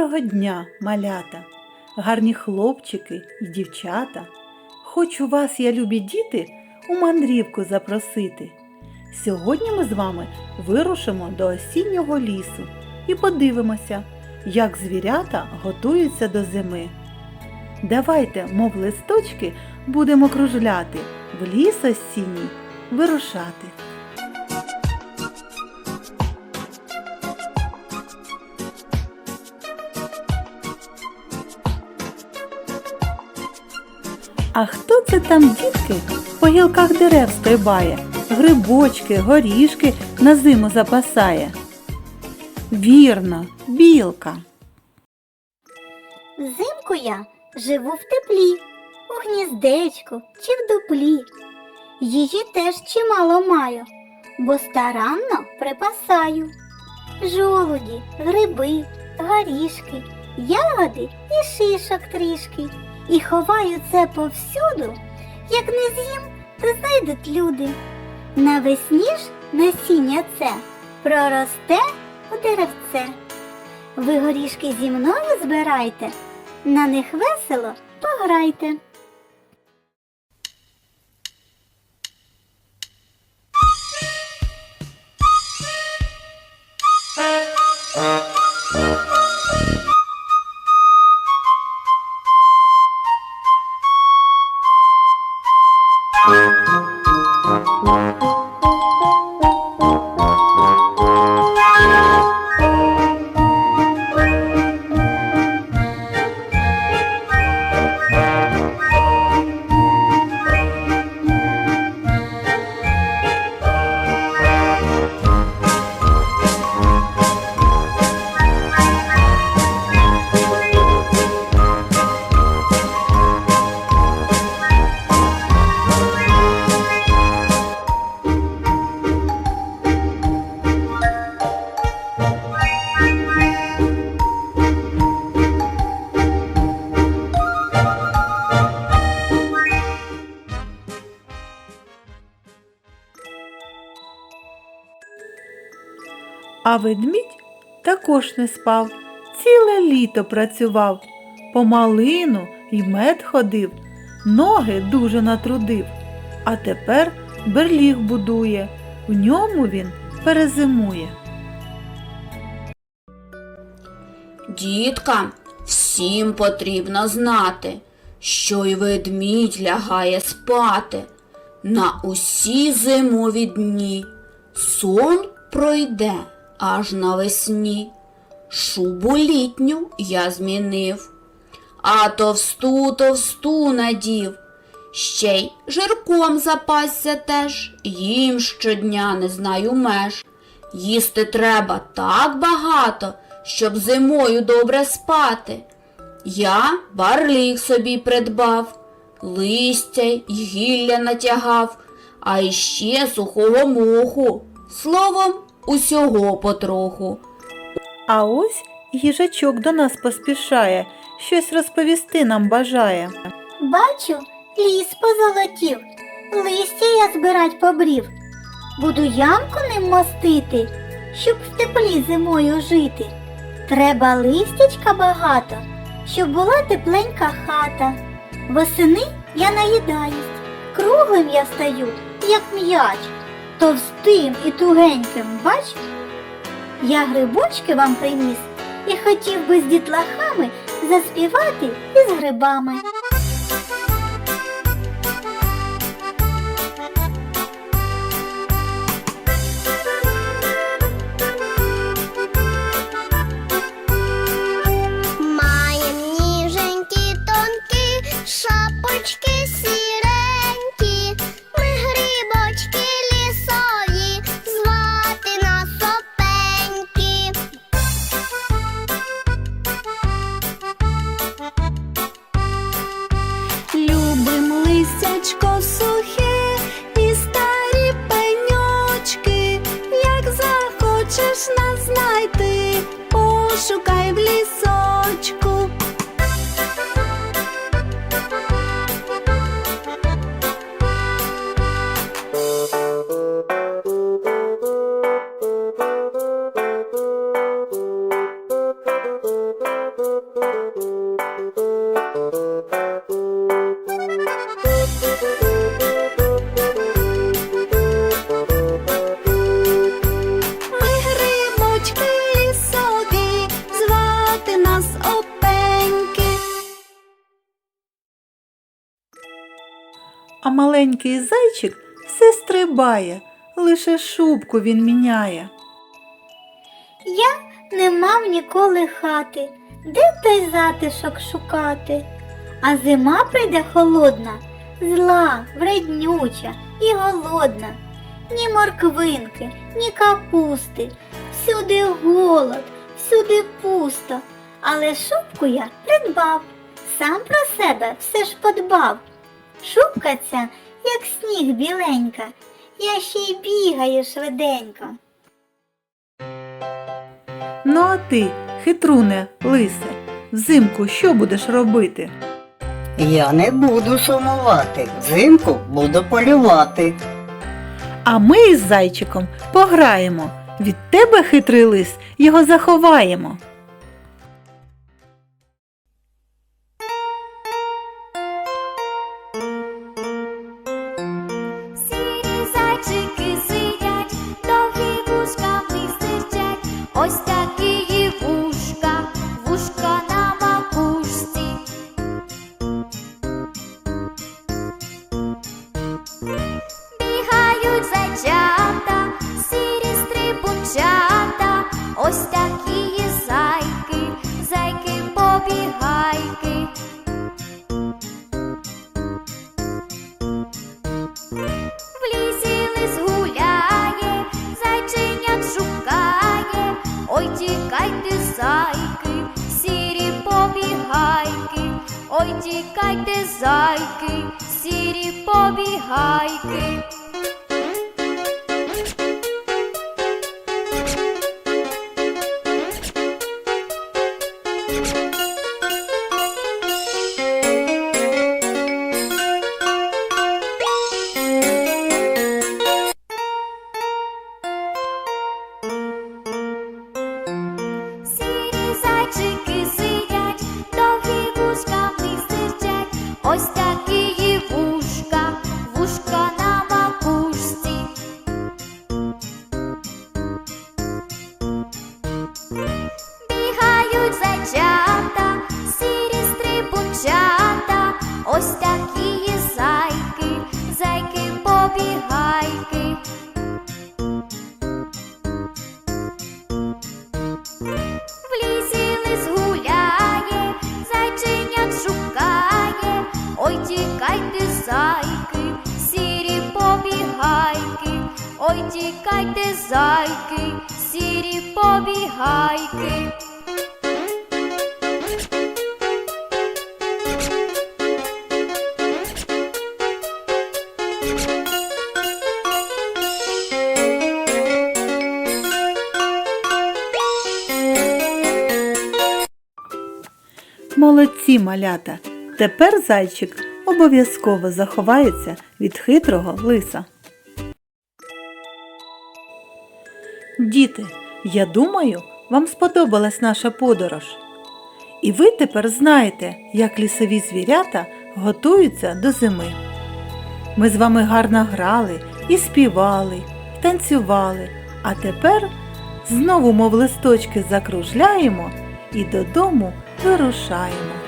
Доброго дня, малята, гарні хлопчики і дівчата. Хочу вас, я любі діти, у мандрівку запросити. Сьогодні ми з вами вирушимо до осіннього лісу і подивимося, як звірята готуються до зими. Давайте, мов листочки, будемо кружляти, в ліс осінній вирушати. А хто це там, дітки, по гілках дерев стрибає, грибочки, горішки на зиму запасає? Вірно, білка. Взимку я живу в теплі, у гніздечку чи в дуплі. Їжі теж чимало маю, бо старанно припасаю. Жолуді, гриби, горішки, ягоди і шишок трішки. І ховаю це повсюду, як не з'їм, то знайдуть люди. Навесні ж насіння це проросте у деревце. Ви горішки зі мною збирайте, на них весело пограйте. А ведмідь також не спав, ціле літо працював, по малину й мед ходив, ноги дуже натрудив, а тепер берліг будує, в ньому він перезимує. Діткам всім потрібно знати, що й ведмідь лягає спати. На усі зимові дні сон пройде аж навесні. Шубу літню я змінив, а товсту товсту надів. Ще й жирком запасся теж, їм щодня не знаю меж. Їсти треба так багато, щоб зимою добре спати. Я барлік собі придбав, листя й гілля натягав, а іще сухого моху, словом, усього потроху. А ось їжачок до нас поспішає, щось розповісти нам бажає. Бачу, ліс позолотів, листя я збирать побрів. Буду ямку ним мостити, щоб в теплі зимою жити. Треба листячка багато, щоб була тепленька хата. Восени я наїдаюсь, круглим я стаю, як м'яч, товстим і тугеньким, бач? Я грибочки вам приніс і хотів би з дітлахами заспівати із грибами. Маєм ніженькі тонкі, шапочки А маленький зайчик все стрибає, лише шубку він міняє. Я не мав ніколи хати, де той затишок шукати. А зима прийде холодна, зла, вреднюча і голодна. Ні морквинки, ні капусти, всюди голод, всюди пусто. Але шубку я придбав, сам про себе все ж подбав. Шубка ця, як сніг біленька, я ще й бігаю швиденько. Ну а ти, хитруне, лисе, взимку що будеш робити? Я не буду сумувати, взимку буду полювати. А ми із зайчиком пограємо. Від тебе, хитрий лис, його заховаємо. Ой тікайте, зайки, сірі побігайки. Тікайте, зайки, сірі побігайки. Молодці малята. Тепер зайчик обов'язково заховається від хитрого лиса. Діти, я думаю, вам сподобалась наша подорож. І ви тепер знаєте, як лісові звірята готуються до зими. Ми з вами гарно грали і співали, і танцювали, а тепер знову, мов листочки, закружляємо і додому вирушаємо.